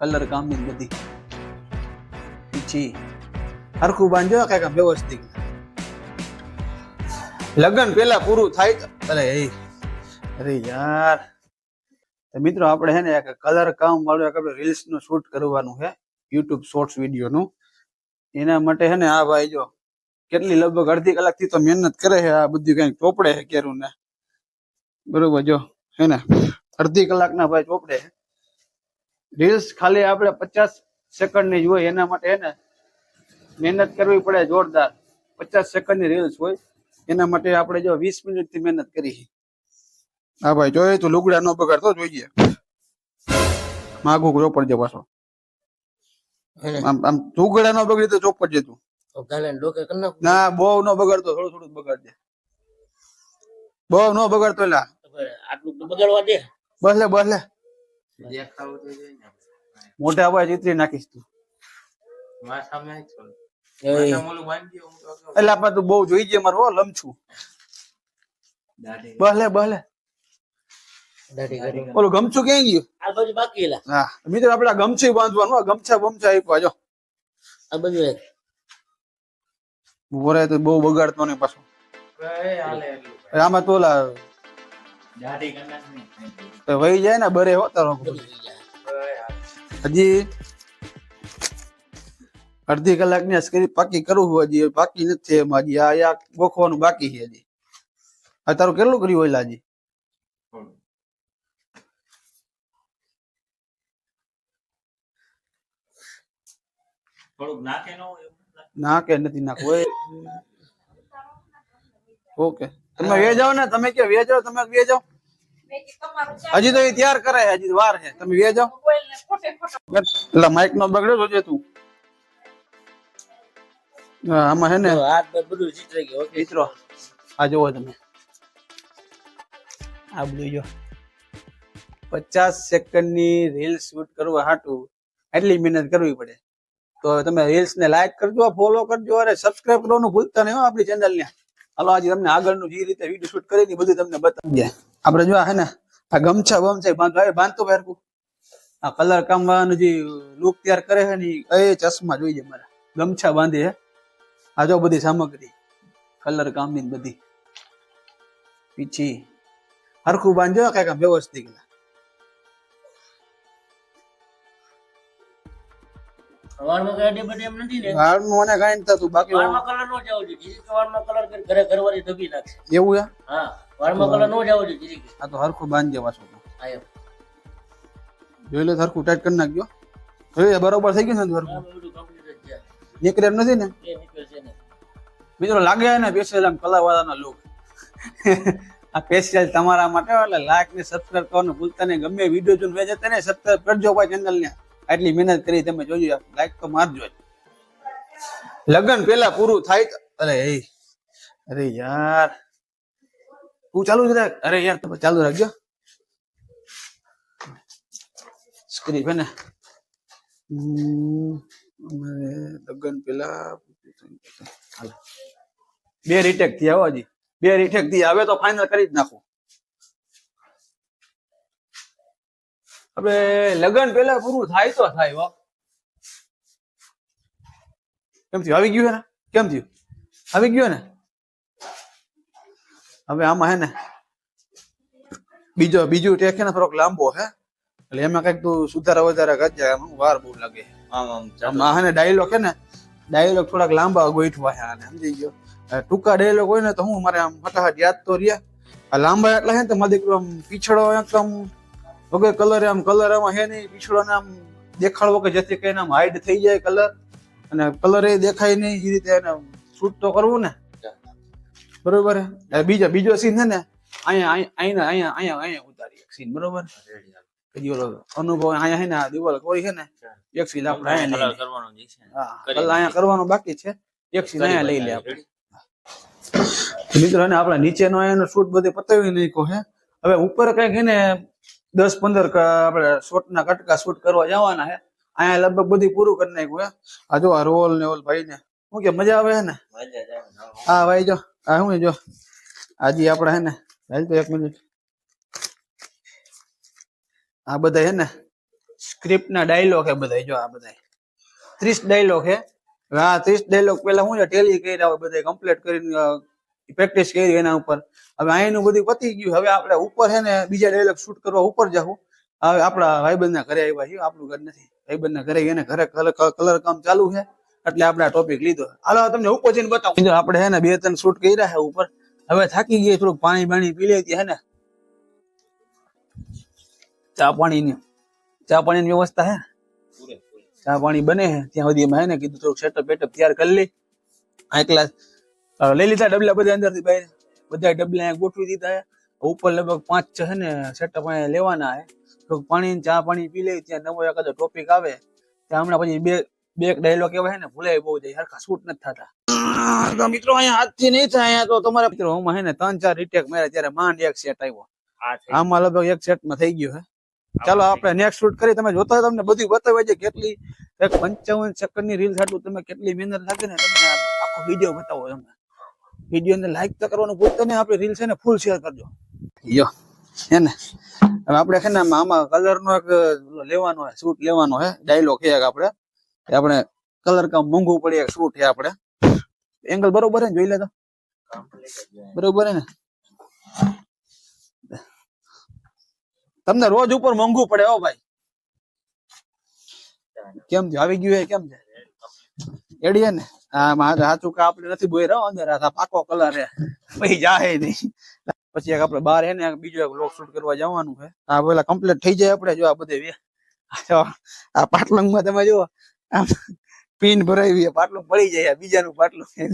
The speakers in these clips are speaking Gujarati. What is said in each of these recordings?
કલર કામની બધી. પછી હરખું બાંધજો કંઈક વ્યવસ્થિત. લગ્ન પેલા પૂરું થાય અરે અરે, યાર. મિત્રો, આપણે હે ને કલર કામ વાળું એક આપણે રીલ્સનું શૂટ કરવાનું છે યુટ્યુબ શોર્ટ્સ વીડિયો નું. એના માટે હે ને આ ભાઈ જો કેટલી લગભગ અડધી કલાકથી તો મહેનત કરે છે આ બધું કઈ ચોપડે છે કેરું ને બરોબર જો. હે ને? અડધી કલાકના ભાઈ ચોપડે છે રીલ્સ ખાલી આપણે પચાસ સેકન્ડની જ હોય એના માટે એને મહેનત કરવી પડે જોરદાર. પચાસ સેકન્ડની રીલ્સ હોય એના માટે આપણે જો વીસ મિનિટથી મહેનત કરી હા ભાઈ જોઈએ તો લુગડા નો બગાડતો જોઈએ. માગું જો પડજે પાછો. આમ આમ લુગડા નો બગડી તો ચોપડજે તું. ના બહુ નો બગાડતો થોડું થોડું બગાડજે. બહુ નો બગાડતો એટલે આટલું બગાડવા દે. બસ લે બસ લે. મોટા અવાજ ચિત્રી નાખીશ તું. એટલે આપણે તું બહુ જોઈ છે મારું હો, લમછું. બહલે લે બસ લે દાઢી કરી ઓલું ગમછું ક્યાં ગયું? આ બાજુ બાકી હા મિત્રો આપણે ગમછું બાંધવાનું ગમછા બમછા આપ્યા જો. આ બાજુ એક. તો બહુ બગાડતો નહીં પાછો. આમાં તો ઓલા તો વહી જાય ને બરે હો તારો હજી અડધી કલાકની આ સ્ક્રીન પાકી કરવું હોય હજી બાકી નથી એમાં હજી આ આ ગોખવાનું બાકી છે હજી આ તારું કેટલું કર્યું હોય હજી ના કે નથી નાખવું હોય ઓકે તમે વે જાઓ ને તમે કે વે જાઓ તમે વે જાઓ હજી તો એ તૈયાર કરે છે હજી વાર છે. તમે વે જાઓ એટલે માઇક નો બગડ્યો જોજે તું. આમાં હે ને બધું ચીતરાઈ ગયું આ જોવો તમે. આ બધું જો. પચાસ સેકન્ડની રીલ શૂટ કરવા હાટું એટલી મહેનત કરવી પડે. તો તમે રીલ્સ ને લાઈક કરજો ફોલો કરજો અરે સબસ્ક્રાઇબ કરવાનું ભૂલતા નહીં આપણી ચેનલ ને. હાલો આજે તમને આગળનું જે રીતે વીડિયો શૂટ કરી ની બધું તમને બતાવીએ. આપણે જો હે ને આ ગમછા બમછા બાંધો હવે બાંધતો પહેરકું આ કલર કામવાનું જે લુક તૈયાર કરે છે ને એ ચશ્મા જોઈએ મારા. ગમછા બાંધી હે. આ જો બધી સામગ્રી કલર કામની બધી. પીછી. હરખું બાંધજો કંઈક વ્યવસ્થિત. વાળમાં કઈ અડે બડે એમ નથી ને? વાળમાં મને કઈ થતું બાકી કલર નો જવો જોઈએ જીરી કે વાળમાં કલર કરી ઘરે ઘરવાળી દબી નાખશે. એવું હે? હા વાળમાં કલર નો જવો જોઈએ જીરી આ તો હરખું બાંધજે પાછું હા એમ. જોઈ લે હરખું ટાઈટ કરી નાખજો. જોઈ બરોબર થઈ ગયું ને હરખું? બધું છે. નીકળે એમ નથી ને? છે મિત્રો લાગે ને સ્પેશિયલ આમ કલાવાળાનો લોક આ સ્પેશિયલ તમારા માટે એટલે લાઈક ને સબસ્ક્રાઇબ કરવાનું ભૂલતા નહીં. ગમે વીડિયો જોઈને વેચે તેને સબસ્ક્રાઇબ કરજો ભાઈ ચેનલ ને. આટલી મહેનત કરી તમે જોજો. લાઈક તો મારજો જ. લગન પેલા પૂરું થાય અરે અરે યાર. તું ચાલુ જ રાખ. અરે યાર, તમે ચાલુ રાખજો. સ્ક્રીપ ને. લગ્ન પેલા બે રીટેકથી આવો હજી. બે રીટેકથી આવે તો ફાઇનલ કરી જ નાખું. હવે લગ્ન પેલા પૂરું થાય તો થાય કેમ થયું? આવી ગયું હે ને? કેમ થયું? આવી ગયું ને? હવે આમાં હે ને બીજો બીજું ટેક ને થોડોક લાંબો હે. એટલે એમાં કંઈક તું સુધારા વધારા કરજે એમાં વાર બહુ લાગે. આમ આમ આ ને ડાયલોગ હે ને ડાયલોગ થોડાક લાંબા ગોઠવા હે આને સમજી ગયો? ટૂંકા ડાયલોગ હોય ને તો હું મારે આમ ફટાફટ યાદ તો રહ્યા. આ લાંબા એટલા હે ને તો મારે દીકરો આમ પીછળો એકદમ વગર કલર આમ કલર આમાં હે નહીં. પીછળો ને આમ દેખાડવો કે જેથી કરીને આમ હાઈડ થઈ જાય કલર અને કલર એ દેખાય નહીં એ રીતે એને શૂટ તો કરવું ને. બરોબર? હે બીજો બીજો સીન છે ને અહીંયા અહીંયા અહીંયા અહીંયા અહીંયા ઉતારી એક સીન બરોબર? પછી ઓલો અનુભવ અહીંયા છે ને આ દિવાલ કોઈ છે ને એક સીન આપણે અહીંયા. કરવાનો છે હા કલર અહીંયા કરવાનો બાકી છે. એક સીન અહીંયા લઈ લે આપણે. મિત્રો ને આપણે નીચેનો એનો શૂટ બધે પતાવી નાખ્યો હે હવે ઉપર કંઈક હે ને દસ પંદર આપણે શોર્ટ ના કટકા શૂટ કરવા જવાના હે અહીંયા લગભગ બધું પૂરું કરી નાખ્યું હે? આ જો આ રોલ ને ઓલ ભાઈ ને શું કે મજા આવે હે ને. હા ભાઈ જો. આ શું છે જો. આજે આપણે હે ને હાલ તો એક મિનિટ આ બધા હે ને સ્ક્રિપ્ટ ના ડાયલોગ હે બધા જો આ બધા. ત્રીસ ડાયલોગ હે. હા ત્રીસ ડાયલોગ પેલા છે ટેલી કર્યા રહ્યા બધા કમ્પ્લીટ કરીને પ્રેક્ટિસ કરી એના ઉપર. હવે અહીંનું બધું પતી ગયું. હવે આપણે ઉપર હે ને બીજા ડાયલોગ શૂટ કરવા ઉપર જાવ હવે આપણા ભાઈબંધ ના ઘરે આવ્યા છીએ આપણું ઘર નથી. ભાઈબંધ ના ઘરે એને ઘરે કલર કામ ચાલુ છે. એટલે આપણે આ ટોપિક લીધો. હાલો તમને ઉપર જઈને બતાવું. આપણે હે ને બે ત્રણ શૂટ કર્યા છે ઉપર. હવે થાકી ગઈ થોડુંક પાણી બાણી પી લેતી હે ને. ચા પાણીની ચા પાણીની વ્યવસ્થા હે. ચા પાણી બને હે. ત્યાં સુધી હે ને કીધું થોડુંક સેટઅપ બેટઅપ તૈયાર કરી લઈ આ એકલા લઈ લીધા ડબલા બધા અંદરથી બહાર. બધા ડબલા ગોઠવી દીધા હે ઉપર લગભગ પાંચ છ છે ને સેટઅપ અહીંયા લેવાના છે. થોડુંક પાણી ચા પાણી પી લઈ ત્યાં નવો એકાદો ટોપિક આવે. ત્યાં હમણાં પછી બે બે ડાયલોગ એવા છે ને ભૂલાય બહુ જાય હરખા શૂટ નથી થતા. મિત્રો અહીંયા હાથથી નહીં થાય અહીંયા તો તમારા મિત્રો હું હે ને ત્રણ ચાર રીટેક મારે ત્યારે માંડ એક સેટ આવ્યો. આમાં લગભગ એક સેટમાં થઈ ગયું હે ચાલો આપણે નેક્સ્ટ શૂટ કરી તમે જોતા તમને બધું બતાવે છે કેટલી એક પંચાવન સેકન્ડની રીલ સાટું તમે કેટલી મહેનત લાગે ને તમને આખો વીડિયો બતાવો તમને વીડિયો ને લાઈક તો કરવાનું ભૂલતા નહીં આપણી રીલ છે ને ફૂલ શેર કરજો. યો. હે ને? હવે આપણે છે ને આમાં આમાં કલર નો એક લેવાનો હે સૂટ લેવાનો હે ડાયલોગ છે આપણે. આપણે કલર કામ મોંઘું પડે, એક સૂટ છે આપણે. એંગલ બરોબર હે જોઈ લે તો. બરોબર હે ને? તમને રોજ ઉપર મોંઘું પડે હો ભાઈ. કેમ છે આવી ગયું હે, કેમ છે? એડીએ ને? હા, મારે સાચું કા આપણે નથી બોઈ રહ્યો અંદર આ પાકો કલર હે. પછી જાહે નહીં. પછી એક આપણે બહાર હે ને બીજો એક લોક શૂટ કરવા જવાનું છે. આ પેલા કમ્પ્લીટ થઈ જાય આપણે જો આ બધે આ પાટલંગમાં તમે જો આમ પિન ભરાવી પાટલું પડી જાય બીજાનું પાટલું એમ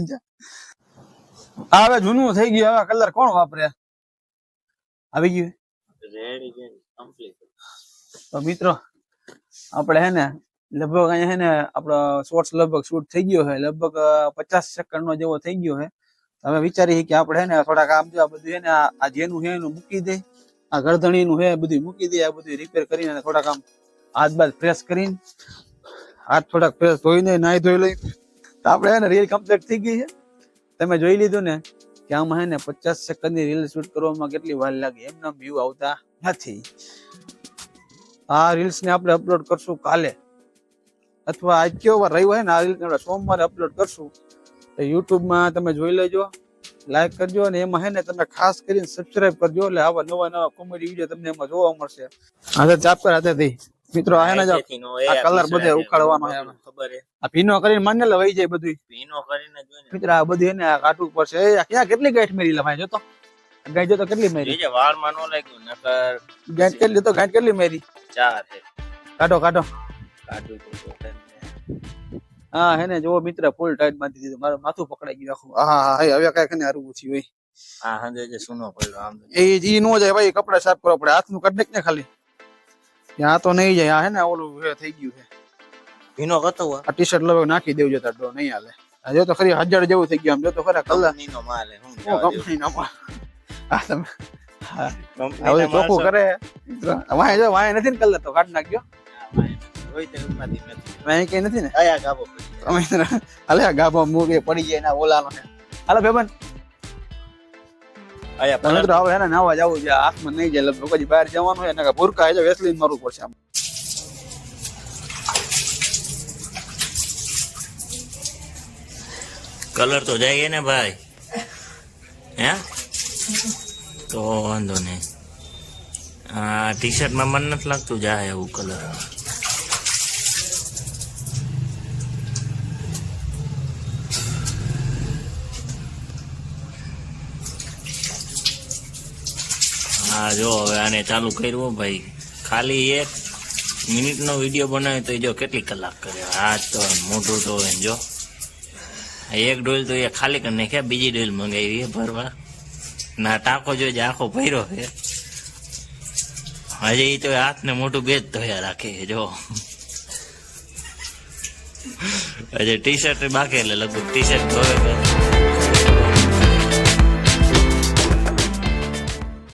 આ હવે જૂનું થઈ ગયું હવે કલર કોણ વાપરે? આવી ગયું. તો મિત્રો આપણે હે ને લગભગ અહીંયા હે ને આપણો શોર્ટ્સ લગભગ શૂટ થઈ ગયો છે લગભગ પચાસ સેકન્ડ નો જેવો થઈ ગયો છે. હવે વિચારી કે આપણે હે ને થોડાક આમ જો આ બધું હે ને આ જેનું હે એનું મૂકી દે. આ ગરદણી નું હે બધું મૂકી દે, આ બધું રિપેર કરીને થોડાક આમ હાથ બાદ પ્રેસ કરીને હાથ થોડાક પ્રેસ ધોઈને નાહી ધોઈ લઈ. તો આપણે હે ને રીલ કમ્પ્લીટ થઈ ગઈ છે. તમે જોઈ લીધું ને કે આમાં હે ને પચાસ સેકન્ડની રીલ શૂટ કરવામાં કેટલી વાર લાગે એમના વ્યૂ આવતા નથી. આ રીલ્સ ને આપણે અપલોડ કરશું કાલે. અથવા આજ કયો વાર રહ્યો હોય ને આ રીલ્સ આપણે સોમવારે અપલોડ કરશું. તો યુટ્યુબમાં માં તમે જોઈ લેજો લાઈક કરજો અને એમાં હે ને તમે ખાસ કરીને સબસ્ક્રાઇબ કરજો. એટલે આવા નવા નવા કોમેડી વીડિયો તમને એમાં જોવા મળશે. હાથે ચાપ કર હાથેથી. મિત્રો આ ને જો આ કલર બધે ઉખાડવાનો છે. ખબર આ ભીનો કરીને માને લે વહી જાય બધું ભીનો કરીને જોઈને મિત્ર આ બધું ને આ કાઢવું પડશે. છે આ ક્યાં કેટલી ગાંઠ મેરી ભાઈ? જો તો. ગાંઠ જો તો કેટલી મેરી? વાળમાં નો લાગ્યું નકર ગાંઠ કેટલી તો ગાંઠ કેટલી મેરી? ચાર છે. કાઢો કાઢો. કાઢું. હા હે ને જો મિત્ર ફૂલ ટાઈટ બાંધી દીધું. મારું માથું પકડાઈ ગયું આખું. હા હા હા હવે કઈ કને હારું થયું હોય હા હા જે સુનો પડ્યો આમ એ ઈ નો જાય ભાઈ કપડા સાફ કરવા પડે. હાથનું કડક ને ખાલી. ત્યાં તો નહીં જાય. આ હે ને ઓલું થઈ ગયું છે ભીનો કતો આ. ટી શર્ટ લવે નાખી દેવજો તાર ડો નહીં હાલે. આ જો તો ખરી હજાર જેવું થઈ ગયું આમ જો તો ખરા કલર કંપનીનો માલ હે, હું કંપની નો તમે હા આ કંપનીના ચોખ્ખું કરે. વાય જો વાય નથી ને કલર તો કાઢ નાખજો. હોય તો એમાંથી નથી. વાંહે કઈ નથી ને આયા ગાભો પડી જાય. તમે હાલે આ ગાભા મૂકે પડી જાય ના ઓલાનો ને હાલો બેબન આયા તો મિત્રો હવે એને નાવા જવું છે હાથમાં નહીં જાય લગભગ પછી બહાર જવાનું હોય ને ભૂરકા છે વેસલીન મારવું પડશે આમ કલર તો જાય ને ભાઈ હે તો વાંધો નહીં આ ટી શર્ટમાં મન નથી લાગતું જાય એવું કલર હા, જો, હવે આને ચાલુ કર્યું ભાઈ. ખાલી એક મિનિટનો વીડિયો બનાવ્યો તો એ જો કેટલી કલાક કરે. આ તો મોટું તો એને જો. એક ડોલ તો એ ખાલી કરી નાખ્યા બીજી ડોલ મંગાવી ભરવા. ના ટાંકો જોઈ આખો ભર્યો છે હજી તો હાથને મોટું બેજ ધોયા રાખે જો. હજી ટી શર્ટ બાકી એટલે લગભગ ટી શર્ટ ધોવે